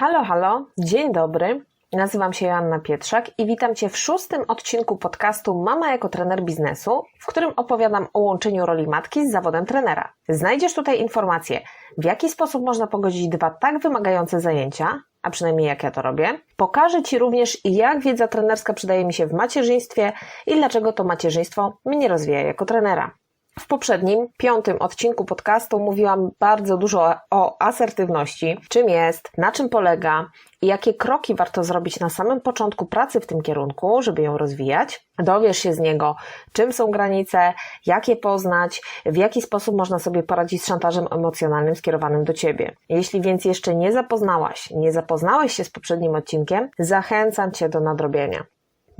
Halo, halo, dzień dobry. Nazywam się Joanna Pietrzak i witam Cię w szóstym odcinku podcastu Mama jako trener biznesu, w którym opowiadam o łączeniu roli matki z zawodem trenera. Znajdziesz tutaj informacje, w jaki sposób można pogodzić dwa tak wymagające zajęcia, a przynajmniej jak ja to robię. Pokażę Ci również, jak wiedza trenerska przydaje mi się w macierzyństwie i dlaczego to macierzyństwo mnie rozwija jako trenera. W poprzednim, piątym odcinku podcastu mówiłam bardzo dużo o asertywności, czym jest, na czym polega i jakie kroki warto zrobić na samym początku pracy w tym kierunku, żeby ją rozwijać. Dowiesz się z niego, czym są granice, jak je poznać, w jaki sposób można sobie poradzić z szantażem emocjonalnym skierowanym do ciebie. Jeśli więc jeszcze nie zapoznałaś, nie zapoznałeś się z poprzednim odcinkiem, zachęcam cię do nadrobienia.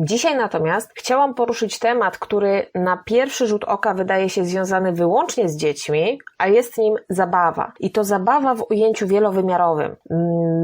Dzisiaj natomiast chciałam poruszyć temat, który na pierwszy rzut oka wydaje się związany wyłącznie z dziećmi, a jest nim zabawa. I to zabawa w ujęciu wielowymiarowym.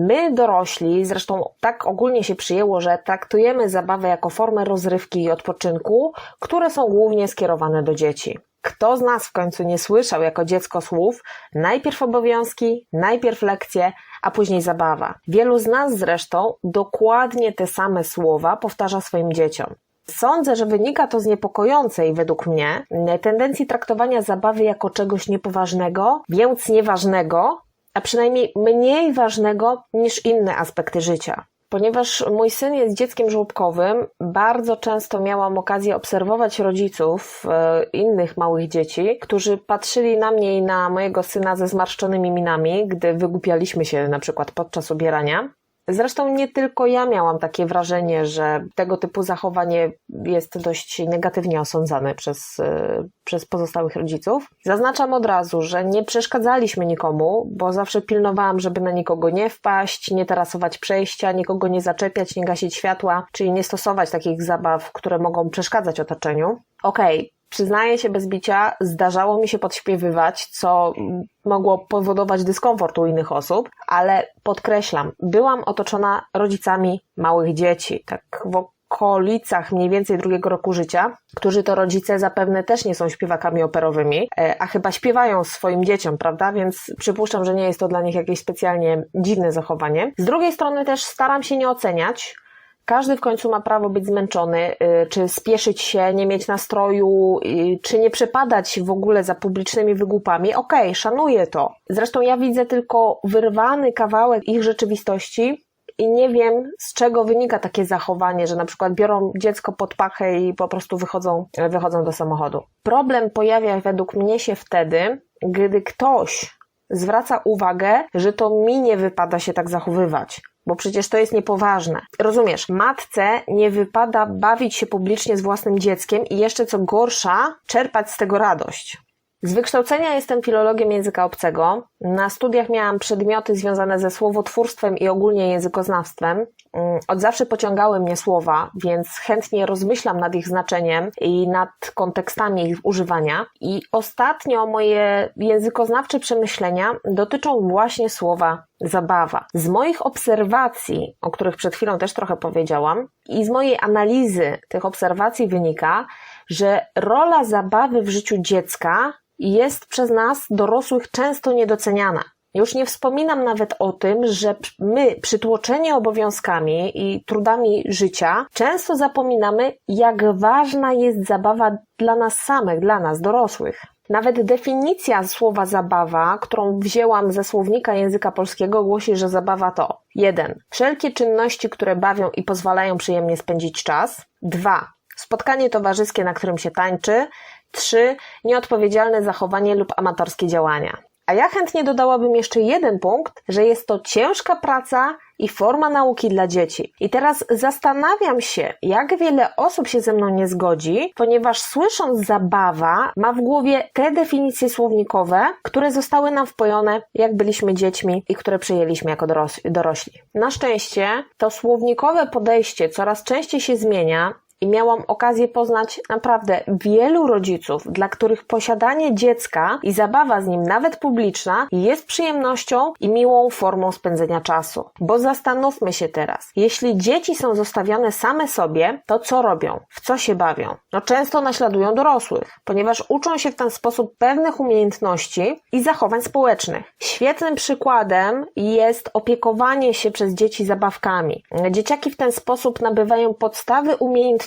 My dorośli, zresztą tak ogólnie się przyjęło, że traktujemy zabawę jako formę rozrywki i odpoczynku, które są głównie skierowane do dzieci. Kto z nas w końcu nie słyszał jako dziecko słów najpierw obowiązki, najpierw lekcje, a później zabawa? Wielu z nas zresztą dokładnie te same słowa powtarza swoim dzieciom. Sądzę, że wynika to z niepokojącej według mnie tendencji traktowania zabawy jako czegoś niepoważnego, więc nieważnego, a przynajmniej mniej ważnego niż inne aspekty życia. Ponieważ mój syn jest dzieckiem żłobkowym, bardzo często miałam okazję obserwować rodziców e, innych małych dzieci, którzy patrzyli na mnie i na mojego syna ze zmarszczonymi minami, gdy wygłupialiśmy się na przykład podczas ubierania. Zresztą nie tylko ja miałam takie wrażenie, że tego typu zachowanie jest dość negatywnie osądzane przez, e, przez pozostałych rodziców. Zaznaczam od razu, że nie przeszkadzaliśmy nikomu, bo zawsze pilnowałam, żeby na nikogo nie wpaść, nie tarasować przejścia, nikogo nie zaczepiać, nie gasić światła, czyli nie stosować takich zabaw, które mogą przeszkadzać otoczeniu. Okej, okay, Przyznaję się bez bicia, zdarzało mi się podśpiewywać, co mogło powodować dyskomfort u innych osób, ale podkreślam, byłam otoczona rodzicami małych dzieci, tak w okolicach mniej więcej drugiego roku życia, którzy to rodzice zapewne też nie są śpiewakami operowymi, e, a chyba śpiewają swoim dzieciom, prawda? Więc przypuszczam, że nie jest to dla nich jakieś specjalnie dziwne zachowanie. Z drugiej strony też staram się nie oceniać, każdy w końcu ma prawo być zmęczony, y, czy spieszyć się, nie mieć nastroju, y, czy nie przepadać w ogóle za publicznymi wygłupami. Okej, okay, szanuję to. Zresztą ja widzę tylko wyrwany kawałek ich rzeczywistości i nie wiem, z czego wynika takie zachowanie, że na przykład biorą dziecko pod pachę i po prostu wychodzą, wychodzą do samochodu. Problem pojawia według mnie się wtedy, gdy ktoś zwraca uwagę, że to mi nie wypada się tak zachowywać bo przecież to jest niepoważne. Rozumiesz, matce nie wypada bawić się publicznie z własnym dzieckiem i jeszcze co gorsza, czerpać z tego radość. Z wykształcenia jestem filologiem języka obcego. Na studiach miałam przedmioty związane ze słowotwórstwem i ogólnie językoznawstwem. Mm, od zawsze pociągały mnie słowa, więc chętnie rozmyślam nad ich znaczeniem i nad kontekstami ich używania. I ostatnio moje językoznawcze przemyślenia dotyczą właśnie słowa zabawa. Z moich obserwacji, o których przed chwilą też trochę powiedziałam, i z mojej analizy tych obserwacji wynika, że rola zabawy w życiu dziecka jest przez nas, dorosłych, często niedoceniana. Już nie wspominam nawet o tym, że my, przytłoczeni obowiązkami i trudami życia, często zapominamy, jak ważna jest zabawa dla nas samych, dla nas, dorosłych. Nawet definicja słowa zabawa, którą wzięłam ze słownika języka polskiego, głosi, że zabawa to 1. Wszelkie czynności, które bawią i pozwalają przyjemnie spędzić czas. 2. Spotkanie towarzyskie, na którym się tańczy. 3. Nieodpowiedzialne zachowanie lub amatorskie działania. A ja chętnie dodałabym jeszcze jeden punkt, że jest to ciężka praca i forma nauki dla dzieci. I teraz zastanawiam się, jak wiele osób się ze mną nie zgodzi, ponieważ słysząc zabawa, ma w głowie te definicje słownikowe, które zostały nam wpojone, jak byliśmy dziećmi i które przyjęliśmy jako dorośli. Na szczęście to słownikowe podejście coraz częściej się zmienia i miałam okazję poznać naprawdę wielu rodziców, dla których posiadanie dziecka i zabawa z nim, nawet publiczna, jest przyjemnością i miłą formą spędzenia czasu. Bo zastanówmy się teraz, jeśli dzieci są zostawione same sobie, to co robią? W co się bawią? No często naśladują dorosłych, ponieważ uczą się w ten sposób pewnych umiejętności i zachowań społecznych. Świetnym przykładem jest opiekowanie się przez dzieci zabawkami. Dzieciaki w ten sposób nabywają podstawy umiejętności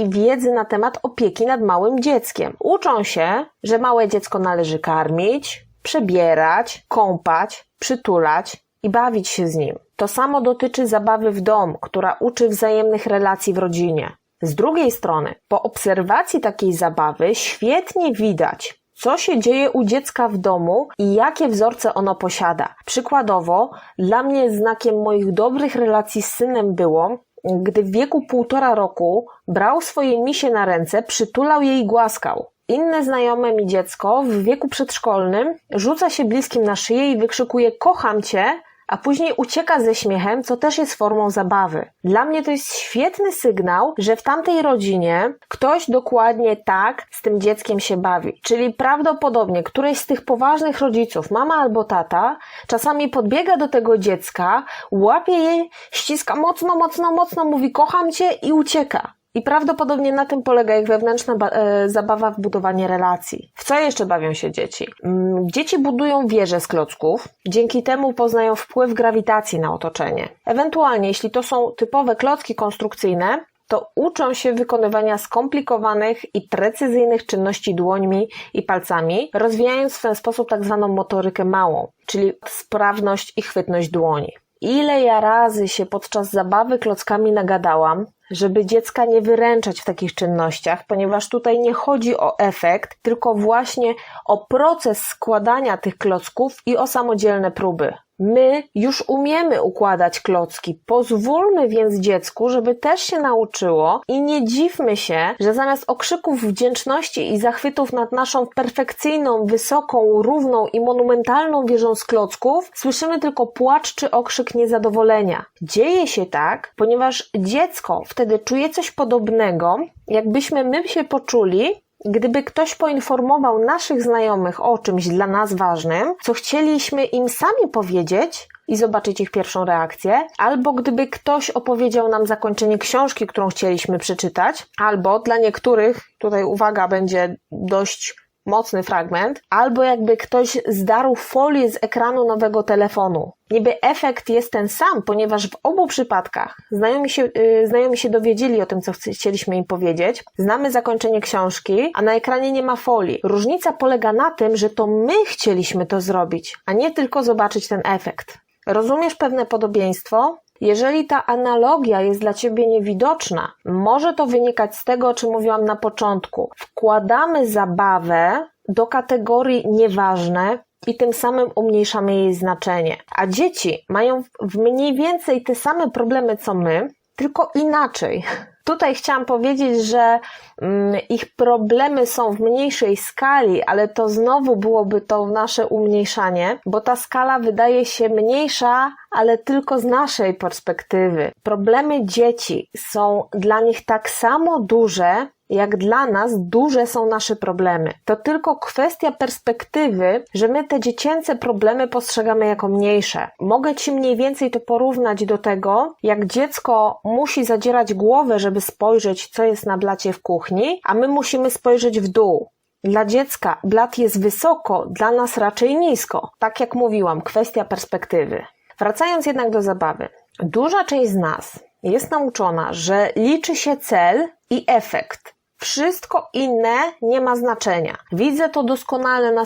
i wiedzy na temat opieki nad małym dzieckiem. Uczą się, że małe dziecko należy karmić, przebierać, kąpać, przytulać i bawić się z nim. To samo dotyczy zabawy w dom, która uczy wzajemnych relacji w rodzinie. Z drugiej strony, po obserwacji takiej zabawy świetnie widać, co się dzieje u dziecka w domu i jakie wzorce ono posiada. Przykładowo, dla mnie znakiem moich dobrych relacji z synem było, gdy w wieku półtora roku brał swoje misie na ręce, przytulał je i głaskał. Inne znajome mi dziecko w wieku przedszkolnym rzuca się bliskim na szyję i wykrzykuje kocham cię, a później ucieka ze śmiechem, co też jest formą zabawy. Dla mnie to jest świetny sygnał, że w tamtej rodzinie ktoś dokładnie tak z tym dzieckiem się bawi. Czyli prawdopodobnie któryś z tych poważnych rodziców, mama albo tata, czasami podbiega do tego dziecka, łapie je, ściska mocno, mocno, mocno, mówi kocham cię i ucieka. I prawdopodobnie na tym polega ich wewnętrzna e, zabawa w budowanie relacji. W co jeszcze bawią się dzieci? Mm, dzieci budują wieże z klocków, dzięki temu poznają wpływ grawitacji na otoczenie. Ewentualnie, jeśli to są typowe klocki konstrukcyjne, to uczą się wykonywania skomplikowanych i precyzyjnych czynności dłońmi i palcami, rozwijając w ten sposób tak zwaną motorykę małą, czyli sprawność i chwytność dłoni. Ile ja razy się podczas zabawy klockami nagadałam, żeby dziecka nie wyręczać w takich czynnościach, ponieważ tutaj nie chodzi o efekt, tylko właśnie o proces składania tych klocków i o samodzielne próby. My już umiemy układać klocki. Pozwólmy więc dziecku, żeby też się nauczyło i nie dziwmy się, że zamiast okrzyków wdzięczności i zachwytów nad naszą perfekcyjną, wysoką, równą i monumentalną wieżą z klocków, słyszymy tylko płacz czy okrzyk niezadowolenia. Dzieje się tak, ponieważ dziecko wtedy czuje coś podobnego, jakbyśmy my się poczuli, Gdyby ktoś poinformował naszych znajomych o czymś dla nas ważnym, co chcieliśmy im sami powiedzieć, i zobaczyć ich pierwszą reakcję, albo gdyby ktoś opowiedział nam zakończenie książki, którą chcieliśmy przeczytać, albo dla niektórych, tutaj uwaga, będzie dość mocny fragment, albo jakby ktoś zdarł folię z ekranu nowego telefonu. Niby efekt jest ten sam, ponieważ w obu przypadkach znajomi się, yy, znajomi się dowiedzieli o tym, co chcieliśmy im powiedzieć, znamy zakończenie książki, a na ekranie nie ma folii. Różnica polega na tym, że to my chcieliśmy to zrobić, a nie tylko zobaczyć ten efekt. Rozumiesz pewne podobieństwo? Jeżeli ta analogia jest dla Ciebie niewidoczna, może to wynikać z tego, o czym mówiłam na początku. Wkładamy zabawę do kategorii nieważne i tym samym umniejszamy jej znaczenie. A dzieci mają w mniej więcej te same problemy co my, tylko inaczej. Tutaj chciałam powiedzieć, że mm, ich problemy są w mniejszej skali, ale to znowu byłoby to nasze umniejszanie, bo ta skala wydaje się mniejsza, ale tylko z naszej perspektywy. Problemy dzieci są dla nich tak samo duże, jak dla nas duże są nasze problemy. To tylko kwestia perspektywy, że my te dziecięce problemy postrzegamy jako mniejsze. Mogę Ci mniej więcej to porównać do tego, jak dziecko musi zadzierać głowę, żeby spojrzeć, co jest na blacie w kuchni, a my musimy spojrzeć w dół. Dla dziecka blat jest wysoko, dla nas raczej nisko. Tak jak mówiłam, kwestia perspektywy. Wracając jednak do zabawy. Duża część z nas jest nauczona, że liczy się cel i efekt. Wszystko inne nie ma znaczenia. Widzę to doskonale na,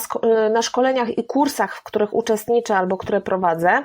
na, szkoleniach i kursach, w których uczestniczę albo które prowadzę.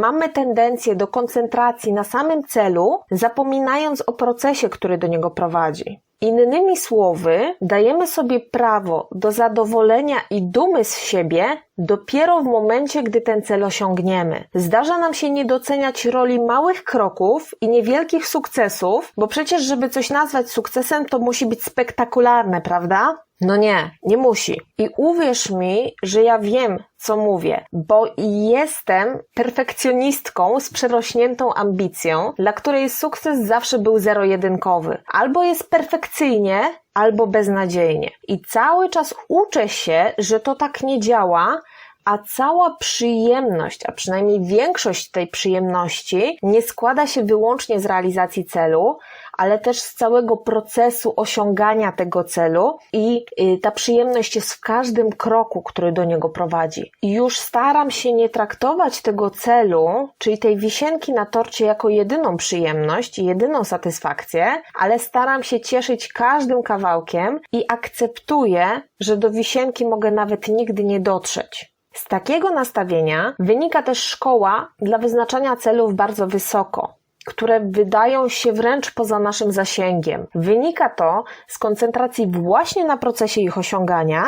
Mamy tendencję do koncentracji na samym celu, zapominając o procesie, który do niego prowadzi. Innymi słowy, dajemy sobie prawo do zadowolenia i dumy z siebie dopiero w momencie, gdy ten cel osiągniemy. Zdarza nam się nie doceniać roli małych kroków i niewielkich sukcesów, bo przecież, żeby coś nazwać sukcesem, to musi być spektakularne, prawda? No nie, nie musi. I uwierz mi, że ja wiem, co mówię, bo jestem perfekcjonistką z przerośniętą ambicją, dla której sukces zawsze był zero-jedynkowy. Albo jest perfekcyjnie, albo beznadziejnie. I cały czas uczę się, że to tak nie działa, a cała przyjemność, a przynajmniej większość tej przyjemności, nie składa się wyłącznie z realizacji celu, ale też z całego procesu osiągania tego celu i y, ta przyjemność jest w każdym kroku, który do niego prowadzi. I już staram się nie traktować tego celu, czyli tej wisienki na torcie jako jedyną przyjemność i jedyną satysfakcję, ale staram się cieszyć każdym kawałkiem i akceptuję, że do wisienki mogę nawet nigdy nie dotrzeć. Z takiego nastawienia wynika też szkoła dla wyznaczania celów bardzo wysoko, które wydają się wręcz poza naszym zasięgiem. Wynika to z koncentracji właśnie na procesie ich osiągania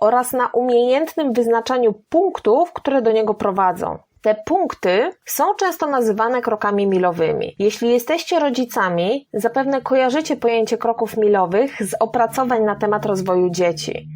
oraz na umiejętnym wyznaczaniu punktów, które do niego prowadzą. Te punkty są często nazywane krokami milowymi. Jeśli jesteście rodzicami, zapewne kojarzycie pojęcie kroków milowych z opracowań na temat rozwoju dzieci.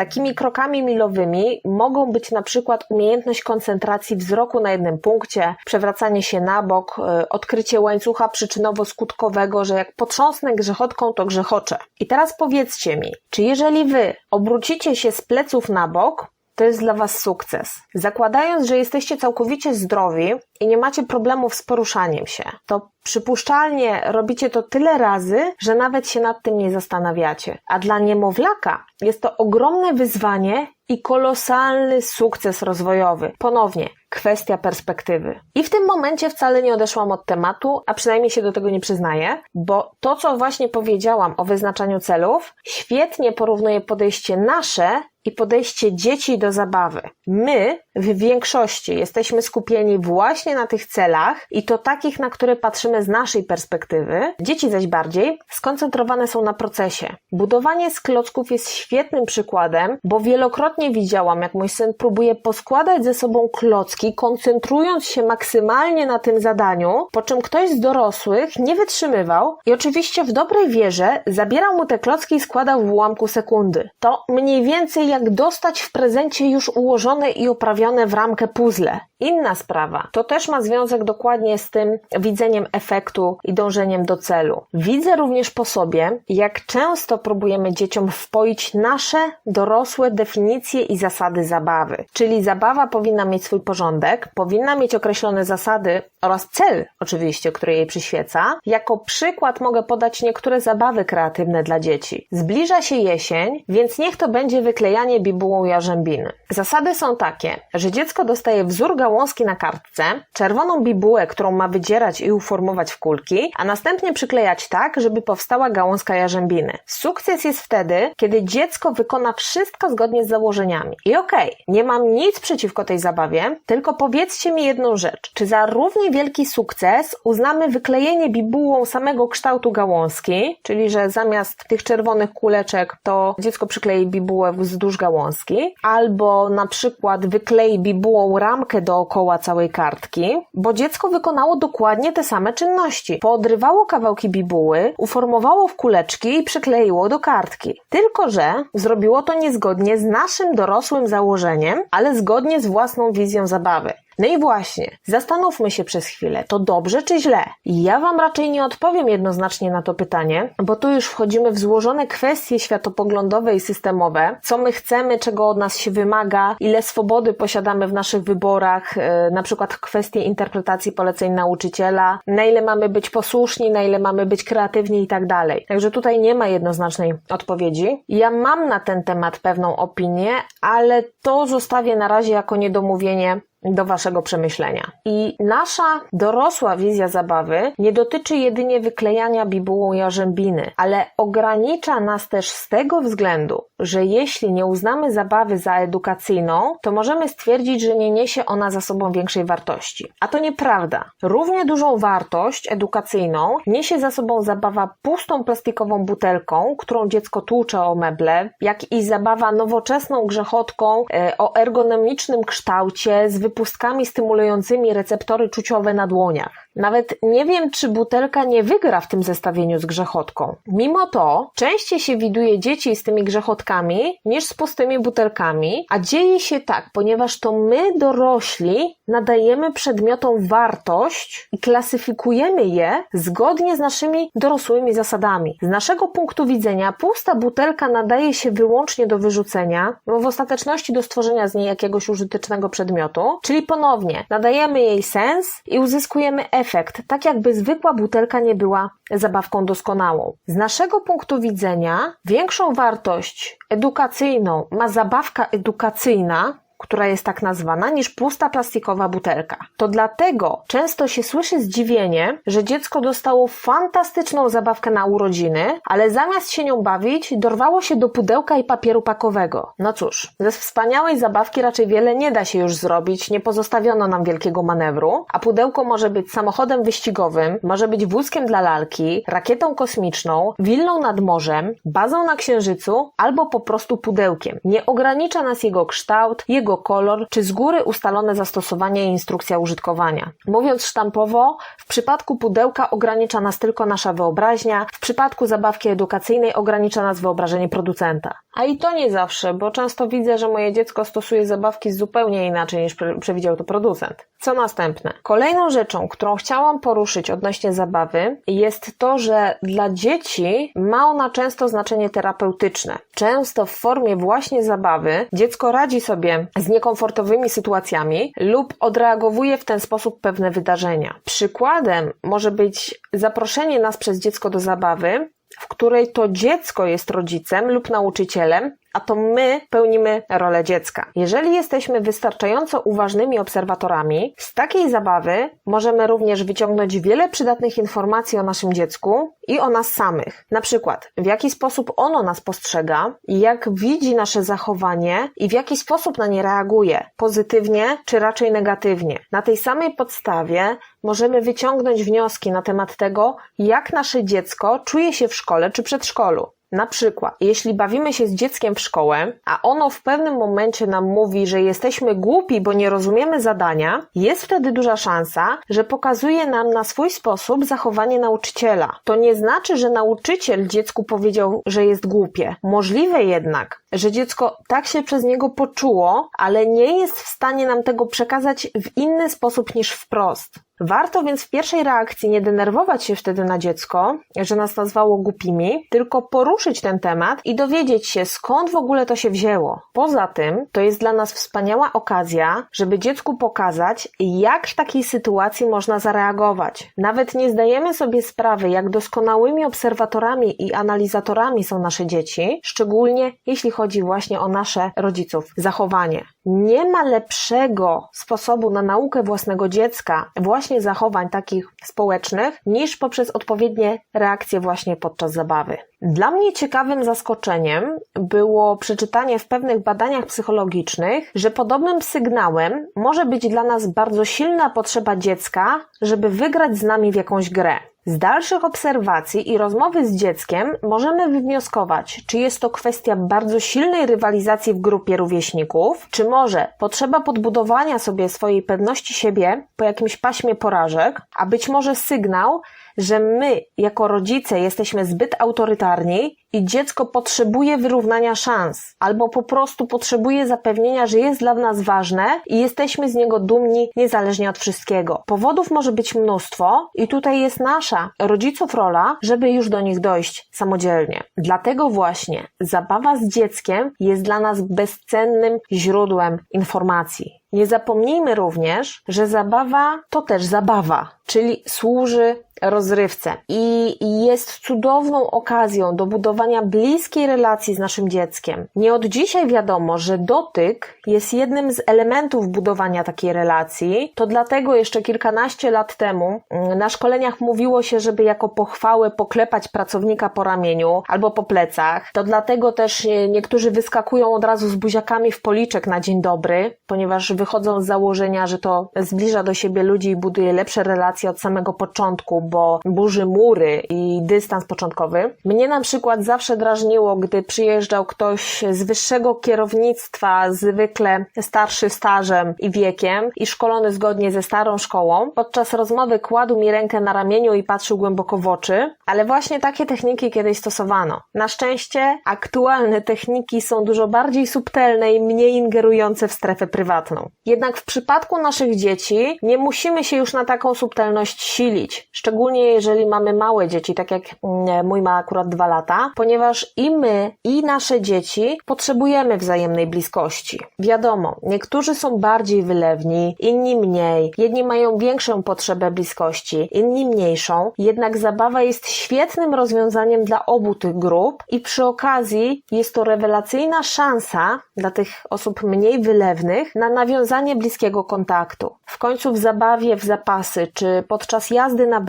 Takimi krokami milowymi mogą być na przykład umiejętność koncentracji wzroku na jednym punkcie, przewracanie się na bok, y, odkrycie łańcucha przyczynowo-skutkowego, że jak potrząsnę grzechotką, to grzechoczę. I teraz powiedzcie mi, czy jeżeli wy obrócicie się z pleców na bok, to jest dla Was sukces. Zakładając, że jesteście całkowicie zdrowi i nie macie problemów z poruszaniem się, to przypuszczalnie robicie to tyle razy, że nawet się nad tym nie zastanawiacie. A dla niemowlaka jest to ogromne wyzwanie i kolosalny sukces rozwojowy. Ponownie, kwestia perspektywy. I w tym momencie wcale nie odeszłam od tematu, a przynajmniej się do tego nie przyznaję, bo to, co właśnie powiedziałam o wyznaczaniu celów, świetnie porównuje podejście nasze i podejście dzieci do zabawy. My w większości jesteśmy skupieni właśnie na tych celach i to takich, na które patrzymy z naszej perspektywy. Dzieci zaś bardziej skoncentrowane są na procesie. Budowanie z klocków jest świetnym przykładem, bo wielokrotnie widziałam, jak mój syn próbuje poskładać ze sobą klocki, koncentrując się maksymalnie na tym zadaniu, po czym ktoś z dorosłych nie wytrzymywał i oczywiście w dobrej wierze zabierał mu te klocki i składał w ułamku sekundy. To mniej więcej jak dostać w prezencie już ułożone i oprawione w ramkę puzzle. Inna sprawa, to też ma związek dokładnie z tym widzeniem efektu i dążeniem do celu. Widzę również po sobie, jak często próbujemy dzieciom wpoić nasze dorosłe definicje i zasady zabawy. Czyli zabawa powinna mieć swój porządek, powinna mieć określone zasady oraz cel, oczywiście, który jej przyświeca. Jako przykład mogę podać niektóre zabawy kreatywne dla dzieci. Zbliża się jesień, więc niech to będzie wyklejanie bibułą jarzębiny. Zasady są takie, że dziecko dostaje wzór gałązki na kartce, czerwoną bibułę, którą ma wydzierać i uformować w kulki, a następnie przyklejać tak, żeby powstała gałązka jarzębiny. Sukces jest wtedy, kiedy dziecko wykona wszystko zgodnie z założeniami. I okej, okay, nie mam nic przeciwko tej zabawie, tylko powiedzcie mi jedną rzecz. Czy za równie wielki sukces uznamy wyklejenie bibułą samego kształtu gałązki, czyli że zamiast tych czerwonych kuleczek to dziecko przyklei bibułę wzdłuż gałązki, albo na przykład wyklei bibułą ramkę dookoła całej kartki, bo dziecko wykonało dokładnie te same czynności. Podrywało kawałki bibuły, uformowało w kuleczki i przykleiło do kartki. Tylko, że zrobiło to niezgodnie z naszym dorosłym założeniem, ale zgodnie z własną wizją zabawy. No i właśnie, zastanówmy się przez chwilę, to dobrze czy źle? Ja Wam raczej nie odpowiem jednoznacznie na to pytanie, bo tu już wchodzimy w złożone kwestie światopoglądowe i systemowe, co my chcemy, czego od nas się wymaga, ile swobody posiadamy w naszych wyborach, yy, na przykład kwestie interpretacji poleceń nauczyciela, na ile mamy być posłuszni, na ile mamy być kreatywni i tak dalej. Także tutaj nie ma jednoznacznej odpowiedzi. Ja mam na ten temat pewną opinię, ale to zostawię na razie jako niedomówienie do Waszego przemyślenia. I nasza dorosła wizja zabawy nie dotyczy jedynie wyklejania bibułą jarzębiny, ale ogranicza nas też z tego względu, że jeśli nie uznamy zabawy za edukacyjną, to możemy stwierdzić, że nie niesie ona za sobą większej wartości. A to nieprawda. Równie dużą wartość edukacyjną niesie za sobą zabawa pustą plastikową butelką, którą dziecko tłucze o meble, jak i zabawa nowoczesną grzechotką e, o ergonomicznym kształcie z wypustkami stymulującymi receptory czuciowe na dłoniach. Nawet nie wiem, czy butelka nie wygra w tym zestawieniu z grzechotką. Mimo to częściej się widuje dzieci z tymi grzechotkami niż z pustymi butelkami, a dzieje się tak, ponieważ to my dorośli nadajemy przedmiotom wartość i klasyfikujemy je zgodnie z naszymi dorosłymi zasadami. Z naszego punktu widzenia pusta butelka nadaje się wyłącznie do wyrzucenia, bo w ostateczności do stworzenia z niej jakiegoś użytecznego przedmiotu, czyli ponownie nadajemy jej sens i uzyskujemy efekt, tak jakby zwykła butelka nie była zabawką doskonałą. Z naszego punktu widzenia większą wartość edukacyjną ma zabawka edukacyjna, która jest tak nazwana, niż pusta plastikowa butelka. To dlatego często się słyszy zdziwienie, że dziecko dostało fantastyczną zabawkę na urodziny, ale zamiast się nią bawić, dorwało się do pudełka i papieru pakowego. No cóż, ze wspaniałej zabawki raczej wiele nie da się już zrobić, nie pozostawiono nam wielkiego manewru, a pudełko może być samochodem wyścigowym, może być wózkiem dla lalki, rakietą kosmiczną, willą nad morzem, bazą na księżycu albo po prostu pudełkiem. Nie ogranicza nas jego kształt, jego kolor czy z góry ustalone zastosowanie i instrukcja użytkowania. Mówiąc sztampowo, w przypadku pudełka ogranicza nas tylko nasza wyobraźnia, w przypadku zabawki edukacyjnej ogranicza nas wyobrażenie producenta. A i to nie zawsze, bo często widzę, że moje dziecko stosuje zabawki zupełnie inaczej niż przewidział to producent. Co następne? Kolejną rzeczą, którą chciałam poruszyć odnośnie zabawy, jest to, że dla dzieci ma ona często znaczenie terapeutyczne. Często w formie właśnie zabawy dziecko radzi sobie z niekomfortowymi sytuacjami lub odreagowuje w ten sposób pewne wydarzenia. Przykładem może być zaproszenie nas przez dziecko do zabawy, w której to dziecko jest rodzicem lub nauczycielem, a to my pełnimy rolę dziecka. Jeżeli jesteśmy wystarczająco uważnymi obserwatorami, z takiej zabawy możemy również wyciągnąć wiele przydatnych informacji o naszym dziecku i o nas samych. Na przykład, w jaki sposób ono nas postrzega, jak widzi nasze zachowanie i w jaki sposób na nie reaguje, pozytywnie czy raczej negatywnie. Na tej samej podstawie możemy wyciągnąć wnioski na temat tego, jak nasze dziecko czuje się w szkole czy przedszkolu. Na przykład, jeśli bawimy się z dzieckiem w szkołę, a ono w pewnym momencie nam mówi, że jesteśmy głupi, bo nie rozumiemy zadania, jest wtedy duża szansa, że pokazuje nam na swój sposób zachowanie nauczyciela. To nie znaczy, że nauczyciel dziecku powiedział, że jest głupie. Możliwe jednak, że dziecko tak się przez niego poczuło, ale nie jest w stanie nam tego przekazać w inny sposób niż wprost. Warto więc w pierwszej reakcji nie denerwować się wtedy na dziecko, że nas nazwało głupimi, tylko poruszyć ten temat i dowiedzieć się, skąd w ogóle to się wzięło. Poza tym, to jest dla nas wspaniała okazja, żeby dziecku pokazać, jak w takiej sytuacji można zareagować. Nawet nie zdajemy sobie sprawy, jak doskonałymi obserwatorami i analizatorami są nasze dzieci, szczególnie jeśli chodzi właśnie o nasze rodziców zachowanie. Nie ma lepszego sposobu na naukę własnego dziecka, właśnie zachowań takich społecznych, niż poprzez odpowiednie reakcje właśnie podczas zabawy. Dla mnie ciekawym zaskoczeniem było przeczytanie w pewnych badaniach psychologicznych, że podobnym sygnałem może być dla nas bardzo silna potrzeba dziecka, żeby wygrać z nami w jakąś grę. Z dalszych obserwacji i rozmowy z dzieckiem możemy wywnioskować, czy jest to kwestia bardzo silnej rywalizacji w grupie rówieśników, czy może potrzeba podbudowania sobie swojej pewności siebie po jakimś paśmie porażek, a być może sygnał, że my, jako rodzice, jesteśmy zbyt autorytarni i dziecko potrzebuje wyrównania szans, albo po prostu potrzebuje zapewnienia, że jest dla nas ważne i jesteśmy z niego dumni niezależnie od wszystkiego. Powodów może być mnóstwo i tutaj jest nasza, rodziców, rola, żeby już do nich dojść samodzielnie. Dlatego właśnie zabawa z dzieckiem jest dla nas bezcennym źródłem informacji. Nie zapomnijmy również, że zabawa to też zabawa, czyli służy rozrywce i jest cudowną okazją do budowania bliskiej relacji z naszym dzieckiem. Nie od dzisiaj wiadomo, że dotyk jest jednym z elementów budowania takiej relacji. To dlatego jeszcze kilkanaście lat temu mm, na szkoleniach mówiło się, żeby jako pochwałę poklepać pracownika po ramieniu albo po plecach. To dlatego też e, niektórzy wyskakują od razu z buziakami w policzek na dzień dobry, ponieważ wychodzą z założenia, że to zbliża do siebie ludzi i buduje lepsze relacje od samego początku, albo burzy mury i dystans początkowy. Mnie na przykład zawsze drażniło, gdy przyjeżdżał ktoś z wyższego kierownictwa, zwykle starszy stażem i wiekiem i szkolony zgodnie ze starą szkołą. Podczas rozmowy kładł mi rękę na ramieniu i patrzył głęboko w oczy, ale właśnie takie techniki kiedyś stosowano. Na szczęście aktualne techniki są dużo bardziej subtelne i mniej ingerujące w strefę prywatną. Jednak w przypadku naszych dzieci nie musimy się już na taką subtelność silić, szczególnie jeżeli mamy małe dzieci, tak jak mm, mój ma akurat dwa lata, ponieważ i my, i nasze dzieci potrzebujemy wzajemnej bliskości. Wiadomo, niektórzy są bardziej wylewni, inni mniej, jedni mają większą potrzebę bliskości, inni mniejszą, jednak zabawa jest świetnym rozwiązaniem dla obu tych grup i przy okazji jest to rewelacyjna szansa dla tych osób mniej wylewnych na nawiązanie bliskiego kontaktu. W końcu w zabawie w zapasy czy podczas jazdy na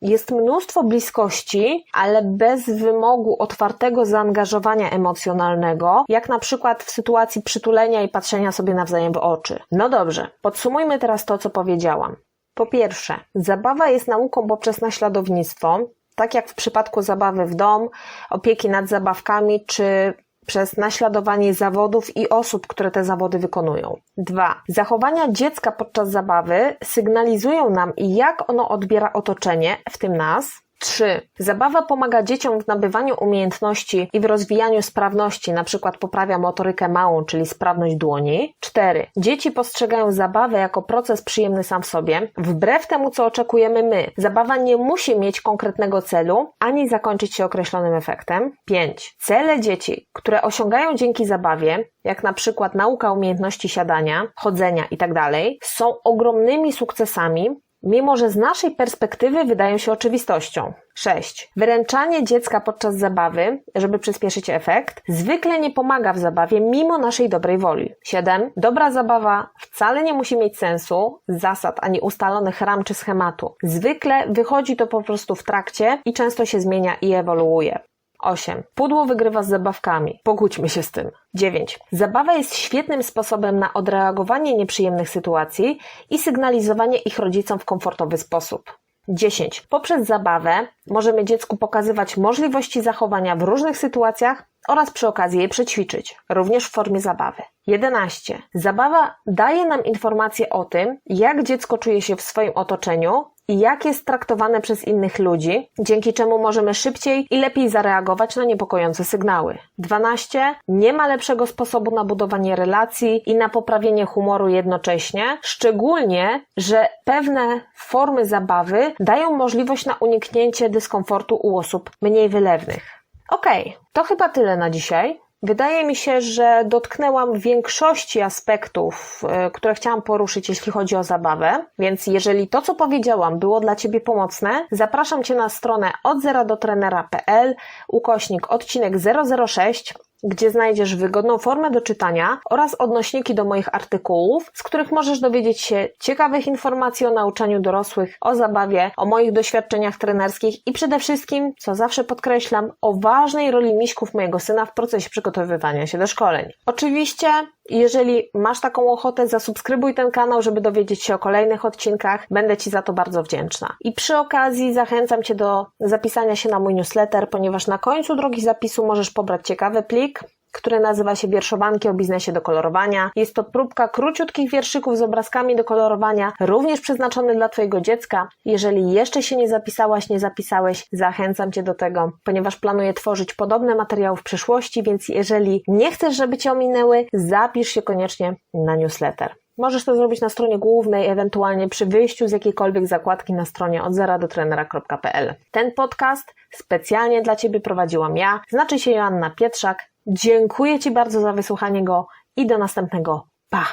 jest mnóstwo bliskości, ale bez wymogu otwartego zaangażowania emocjonalnego, jak na przykład w sytuacji przytulenia i patrzenia sobie nawzajem w oczy. No dobrze, podsumujmy teraz to, co powiedziałam. Po pierwsze, zabawa jest nauką poprzez naśladownictwo, tak jak w przypadku zabawy w dom, opieki nad zabawkami czy przez naśladowanie zawodów i osób, które te zawody wykonują. 2. Zachowania dziecka podczas zabawy sygnalizują nam, jak ono odbiera otoczenie, w tym nas, 3. Zabawa pomaga dzieciom w nabywaniu umiejętności i w rozwijaniu sprawności, np. poprawia motorykę małą, czyli sprawność dłoni. 4. Dzieci postrzegają zabawę jako proces przyjemny sam w sobie, wbrew temu, co oczekujemy my. Zabawa nie musi mieć konkretnego celu, ani zakończyć się określonym efektem. 5. Cele dzieci, które osiągają dzięki zabawie, jak na przykład nauka umiejętności siadania, chodzenia itd., są ogromnymi sukcesami, mimo że z naszej perspektywy wydają się oczywistością. 6. Wyręczanie dziecka podczas zabawy, żeby przyspieszyć efekt, zwykle nie pomaga w zabawie mimo naszej dobrej woli. 7. Dobra zabawa wcale nie musi mieć sensu, zasad ani ustalonych ram czy schematu. Zwykle wychodzi to po prostu w trakcie i często się zmienia i ewoluuje. 8. Pudło wygrywa z zabawkami. Pogódźmy się z tym. 9. Zabawa jest świetnym sposobem na odreagowanie nieprzyjemnych sytuacji i sygnalizowanie ich rodzicom w komfortowy sposób. 10. Poprzez zabawę możemy dziecku pokazywać możliwości zachowania w różnych sytuacjach oraz przy okazji je przećwiczyć, również w formie zabawy. 11. Zabawa daje nam informacje o tym, jak dziecko czuje się w swoim otoczeniu i jak jest traktowane przez innych ludzi, dzięki czemu możemy szybciej i lepiej zareagować na niepokojące sygnały. 12. Nie ma lepszego sposobu na budowanie relacji i na poprawienie humoru jednocześnie, szczególnie, że pewne formy zabawy dają możliwość na uniknięcie dyskomfortu u osób mniej wylewnych. Okej, okay, to chyba tyle na dzisiaj. Wydaje mi się, że dotknęłam większości aspektów, e, które chciałam poruszyć, jeśli chodzi o zabawę, więc jeżeli to, co powiedziałam, było dla Ciebie pomocne, zapraszam Cię na stronę od zera do trenera.pl, ukośnik odcinek 006, gdzie znajdziesz wygodną formę do czytania oraz odnośniki do moich artykułów, z których możesz dowiedzieć się ciekawych informacji o nauczaniu dorosłych, o zabawie, o moich doświadczeniach trenerskich i przede wszystkim, co zawsze podkreślam, o ważnej roli miśków mojego syna w procesie przygotowywania się do szkoleń. Oczywiście jeżeli masz taką ochotę, zasubskrybuj ten kanał, żeby dowiedzieć się o kolejnych odcinkach. Będę Ci za to bardzo wdzięczna. I przy okazji zachęcam Cię do zapisania się na mój newsletter, ponieważ na końcu drogi zapisu możesz pobrać ciekawy plik, które nazywa się Wierszowanki o biznesie do kolorowania. Jest to próbka króciutkich wierszyków z obrazkami do kolorowania, również przeznaczony dla Twojego dziecka. Jeżeli jeszcze się nie zapisałaś, nie zapisałeś, zachęcam Cię do tego, ponieważ planuję tworzyć podobne materiały w przyszłości, więc jeżeli nie chcesz, żeby Cię ominęły, zapisz się koniecznie na newsletter. Możesz to zrobić na stronie głównej, ewentualnie przy wyjściu z jakiejkolwiek zakładki na stronie od zera. Ten podcast specjalnie dla Ciebie prowadziłam ja, znaczy się Joanna Pietrzak. Dziękuję Ci bardzo za wysłuchanie go i do następnego. Pa!